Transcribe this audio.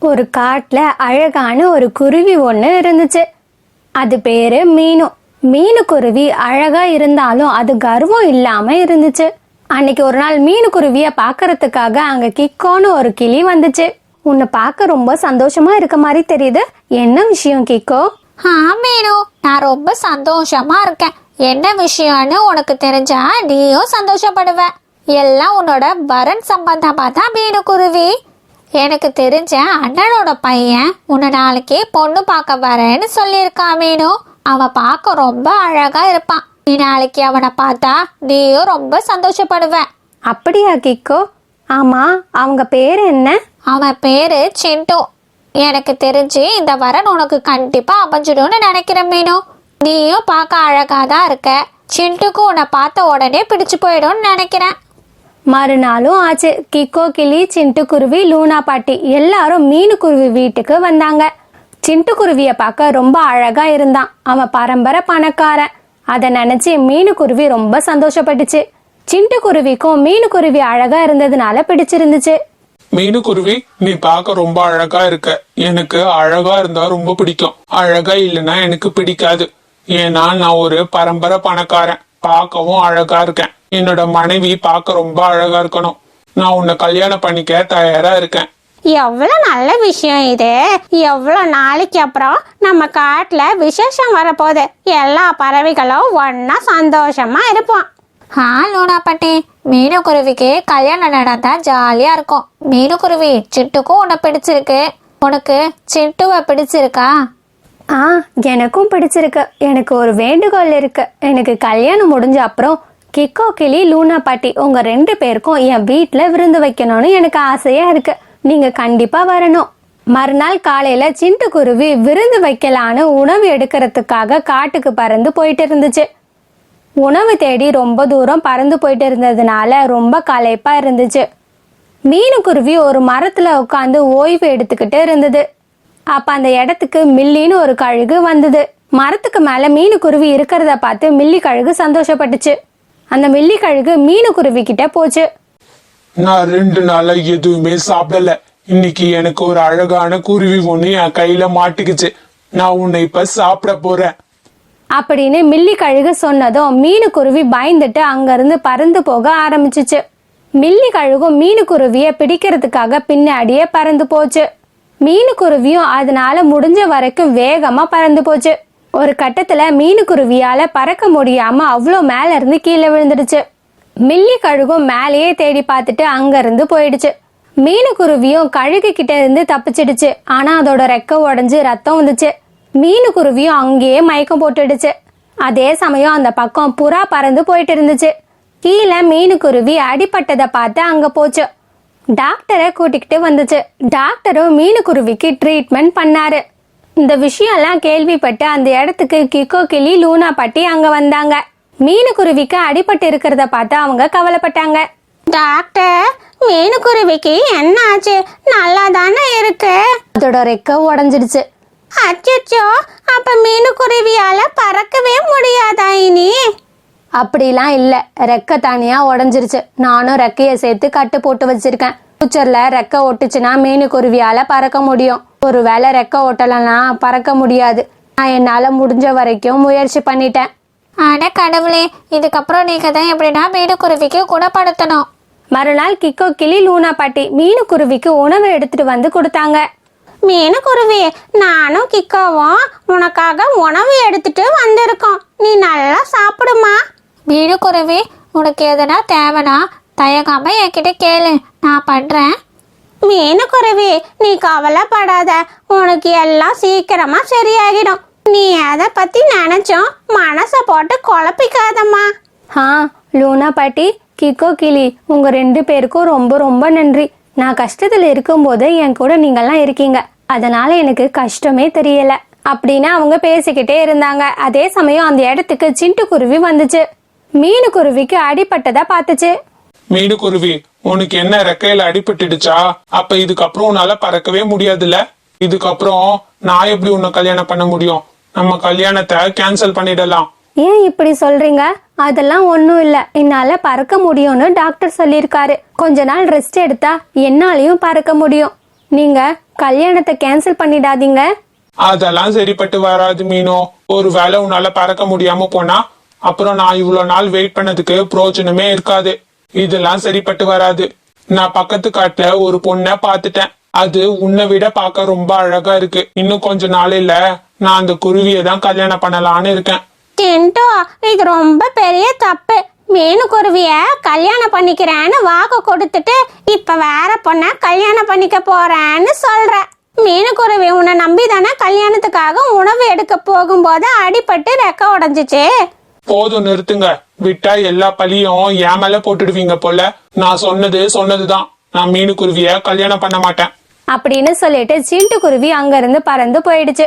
ஒரு காட்டில் அழகான ஒரு குருவி ஒன்று இருந்துச்சு. அது பேரு மீனு. மீனு குருவி அழகா இருந்தாலும் அது கர்வம் இல்லாம இருந்துச்சு. அன்னைக்கு ஒரு நாள் மீனு குருவிய பார்க்கறதுக்காக அங்க கிக்கோன்னு ஒரு கிளி வந்துச்சு. உன்னை பார்க்க ரொம்ப சந்தோஷமா இருக்க மாதிரி தெரியுது. என்ன விஷயம் கிக்கோ? ஆ மீனு நான் ரொம்ப சந்தோஷமா இருக்கேன். என்ன விஷயம்னு உனக்கு தெரிஞ்சா நீயும் சந்தோஷப்படுவ. எல்லாம் உன்னோட வரன் சம்பந்தமா தான் மீனு குருவி. எனக்கு தெரிஞ்ச அண்ணனோட பையன் உன்னை நாளைக்கு பொண்ணு பார்க்க வரேன்னு சொல்லியிருக்கான் மீனு. அவன் பார்க்க ரொம்ப அழகா இருப்பான். நீ நாளைக்கு அவனை பார்த்தா நீயும் ரொம்ப சந்தோஷப்படுவ அப்படியா கிக்கோ? ஆமா அவங்க பேர் என்ன? அவன் பேரு சிண்டு. எனக்கு தெரிஞ்சு இந்த வரன் உனக்கு கண்டிப்பா அமைஞ்சிடும்னு நினைக்கிறேன் மீனு. நீயும் பார்க்க அழகா தான் இருக்க. சிண்டுக்கு உன்னை பார்த்த உடனே பிடிச்சு போயிடும்னு நினைக்கிறேன். மறுநாளும் ஆச்சு. கிக்கோ கிளி சிண்டு குருவி லூனா பாட்டி எல்லாரும் மீனு குருவி வீட்டுக்கு வந்தாங்க. சிண்டு குருவிய பார்க்க ரொம்ப அழகா இருந்தான். அவன் பரம்பரை பணக்காரன். அதை நினைச்சு மீனு குருவி ரொம்ப சந்தோஷப்பட்டுச்சு. சிண்டு குருவிக்கும் மீனு குருவி அழகா இருந்ததுனால பிடிச்சிருந்துச்சு. மீனுக்குருவி நீ பார்க்க ரொம்ப அழகா இருக்க. எனக்கு அழகா இருந்தா ரொம்ப பிடிக்கும். அழகா இல்லைன்னா எனக்கு பிடிக்காது. ஏன்னா நான் ஒரு பரம்பரை பணக்காரன். பார்க்கவும் அழகா இருக்கேன். என்னோட மனைவி பார்க்க ரொம்ப அழகா இருக்கணும். நான் உன்னை கல்யாணம் பண்ணிக்க தயாரா இருக்கேன். எவ்வளவு நல்ல விஷயம் இது. எவ்வளவு நாளைக்கு அப்புறம் நம்ம காட்டுல விசேஷம் வரப்போகுது. எல்லா பறவைகளும் ஒன்னா சந்தோஷமா இருப்போம். ஆ லூனா பாட்டி. மீனு குருவிக்கு கல்யாணம் நடந்தா ஜாலியா இருக்கும். மீனு குருவி சிட்டுக்கும் உன்னை பிடிச்சிருக்கு. உனக்கு சிட்டுவை பிடிச்சிருக்கா? ஆ எனக்கும் பிடிச்சிருக்கு. எனக்கு ஒரு வேண்டுகோள் இருக்கு. எனக்கு கல்யாணம் முடிஞ்ச அப்புறம் கிக்கோ கிளி லூனா பாட்டி உங்க ரெண்டு பேருக்கும் என் வீட்டில் விருந்து வைக்கணும்னு எனக்கு ஆசையா இருக்கு. நீங்க கண்டிப்பா வரணும். மறுநாள் காலையில சிண்டு குருவி விருந்து வைக்கலான்னு உணவு எடுக்கிறதுக்காக காட்டுக்கு பறந்து போயிட்டு இருந்துச்சு. உணவு தேடி ரொம்ப தூரம் பறந்து போயிட்டு இருந்ததுனால ரொம்ப களைப்பா இருந்துச்சு. மீனுக்குருவி ஒரு மரத்துல உட்காந்து ஓய்வு எடுத்துக்கிட்டு இருந்தது. அப்ப அந்த இடத்துக்கு மில்லின்னு ஒரு கழுகு வந்தது. மரத்துக்கு மேல மீனுக்குருவி இருக்கிறத பார்த்து மில்லி கழுகு சந்தோஷப்பட்டுச்சு. அந்த மில்லி கழுகு மீனுக்குருவி கிட்ட போச்சு. நான் ரெண்டு நாளா எதுவுமே சாப்பிடல. இன்னைக்கு எனக்கு ஒரு அழகான குருவி ஒண்ணு என் கையில மாட்டிக்கிச்சு. நான் உன்னை இப்ப சாப்பிட போறேன். அப்படின்னு மில்லி கழுகு சொன்னதும் மீனுக்குருவி பயந்துட்டு அங்கிருந்து பறந்து போக ஆரம்பிச்சுச்சு. மில்லி கழுகும் மீனுக்குருவிய பிடிக்கிறதுக்காக பின்னாடியே பறந்து போச்சு. மீனுக்குருவியும் அதனால முடிஞ்ச வரைக்கும் வேகமா பறந்து போச்சு. ஒரு கட்டத்துல மீனுக்குருவியால பறக்க முடியாம அவ்வளோ மேல இருந்து கீழே விழுந்துடுச்சு. மில்லி கழுகும் மேலேயே தேடி பார்த்துட்டு அங்க இருந்து போயிடுச்சு. மீனுக்குருவியும் கழுகு கிட்ட இருந்து தப்பிச்சிடுச்சு. ஆனா அதோட ரெக்க உடஞ்சி ரத்தம் வந்துச்சு. மீனுக்குருவியும் அங்கேயே மயக்கம் போட்டுடுச்சு. அதே சமயம் அந்த பக்கம் புறா பறந்து போயிட்டு இருந்துச்சு. கீழே மீனுக்குருவி அடிபட்டதை பார்த்து அங்க போச்சு. டாக்டரை கூட்டிக்கிட்டு வந்துச்சு. டாக்டரும் மீனுக்குருவிக்கு ட்ரீட்மெண்ட் பண்ணாரு. இந்த விஷயம்லாம் கேள்விப்பட்டு அந்த இடத்துக்கு கிக்கோ கிளி லூனா பாட்டி அங்க வந்தாங்க. மீனுக்குருவிக்கு அடிபட்டு இருக்கிறத பார்த்து அவங்க கவலைப்பட்டாங்க. டாக்டர் மீனுக்குருவிக்கு என்ன ஆச்சு? நல்லா தானே இருக்கு. அதோட ரெக்க உடஞ்சிடுச்சு. அச்சச்சோ அப்ப மீனுக்குருவியால பறக்கவே முடியாதா இனி? அப்படிலாம் இல்ல. ரெக்க தனியா உடஞ்சிருச்சு. நானும் ரெக்கைய சேர்த்து கட்டு போட்டு வச்சிருக்கேன். ஃபியூச்சர்ல ரெக்க ஒட்டுச்சுன்னா மீனுக்குருவியால பறக்க முடியும். ஒருவேளை ரெக்க ஒட்டலைன்னா பறக்க முடியாது. நான் என்னால முடிஞ்ச வரைக்கும் முயற்சி பண்ணிட்டேன். அட கடவுளே இதுக்கப்புறம் நீங்க தான் எப்படின்னா மீனு குருவிக்கு குணப்படுத்தணும். மறுநாள் கிக்கோ கிளி லூனா பாட்டி மீனுக்குருவிக்கு உணவு எடுத்துட்டு வந்து கொடுத்தாங்க. மீனுக்குருவி நானும் கிக்கோவும் உனக்காக உணவு எடுத்துட்டு வந்திருக்கோம். நீ நல்லா சாப்பிடுமா? மீனு குருவி உனக்கு எதனா தேவைனா தயங்காம என்கிட்ட கேளு. நான் பண்றேன். மீனுக்குருவி நீ கவலைப்படாத. உனக்கு எல்லாம் சீக்கிரமா சரியாகிடும். நீ அதை பத்தி நினைச்சோம் மனசை போட்டு குழப்பிக்காதம்மா. ஆ லூனா பாட்டி கிக்கோ கிளி உங்க ரெண்டு பேருக்கும் ரொம்ப ரொம்ப நன்றி. நான் கஷ்டத்துல இருக்கும்போது என் கூட நீங்கெல்லாம் இருக்கீங்க. அதனால எனக்கு கஷ்டமே தெரியல. அப்படின்னு அவங்க பேசிக்கிட்டே இருந்தாங்க. அதே சமயம் அந்த இடத்துக்கு சிண்டு குருவி வந்துச்சு. மீனு குருவிக்கு அடிபட்டதா பார்த்துச்சு. மீனுக்குருவி உனக்கு என்ன ரெக்கையில அடிபட்டுடுச்சா? அப்ப இதுக்கப்புறம் உன்னால பறக்கவே முடியாதுல்ல? இதுக்கப்புறம் நான் எப்படி உன்னை கல்யாணம் பண்ண முடியும்? நம்ம கல்யாணத்தை கேன்சல் பண்ணிடலாம். ஏன் இப்படி சொல்றீங்க? அதெல்லாம் ஒண்ணும் இல்ல. என்னால பறக்க முடியும்னு டாக்டர் சொல்லியிருக்காரு. கொஞ்ச நாள் ரெஸ்ட் எடுத்தா என்னாலையும் பறக்க முடியும். நீங்க கல்யாணத்தை கேன்சல் பண்ணிடாதீங்க. அதெல்லாம் சரிப்பட்டு வராது மீனோ. ஒரு வேளை உன்னால பறக்க முடியாம போனா அப்புறம் நான் இவ்வளவு நாள் வெயிட் பண்ணதுக்கு பிரயோஜனமே இருக்காது. இதெல்லாம் சரிப்பட்டு வராது. நான் பக்கத்து காட்டுல ஒரு பொண்ணை பார்த்துட்டேன். அது உன்னை விட பார்க்க ரொம்ப அழகா இருக்கு. இன்னும் கொஞ்ச நாளையில நான் அந்த குருவியை தான் கல்யாணம் பண்ணலான்னு இருக்கேன். டென்டோ இது ரொம்ப பெரிய தப்பு. மீனுக்குருவிய கல்யாணம் பண்ணிக்கிறேன்னு வாக்கு கொடுத்துட்டு இப்ப வேற பொண்ண கல்யாணம் பண்ணிக்க போறேன்னு சொல்ற. மீனுக்குருவி உன்னை நம்பி தானே கல்யாணத்துக்காக உணவு எடுக்க போகும்போது அடிபட்டு ரெக்க உடஞ்சிச்சு? போதும் நிறுத்துங்க. விட்டா எல்லா பழியும் என் மேல போட்டுடுவீங்க போல. நான் சொன்னது சொன்னதுதான். நான் மீனு குருவிய கல்யாணம் பண்ண மாட்டேன். அப்படின்னு சொல்லிட்டு சிண்டு குருவி அங்கிருந்து பறந்து போயிடுச்சு.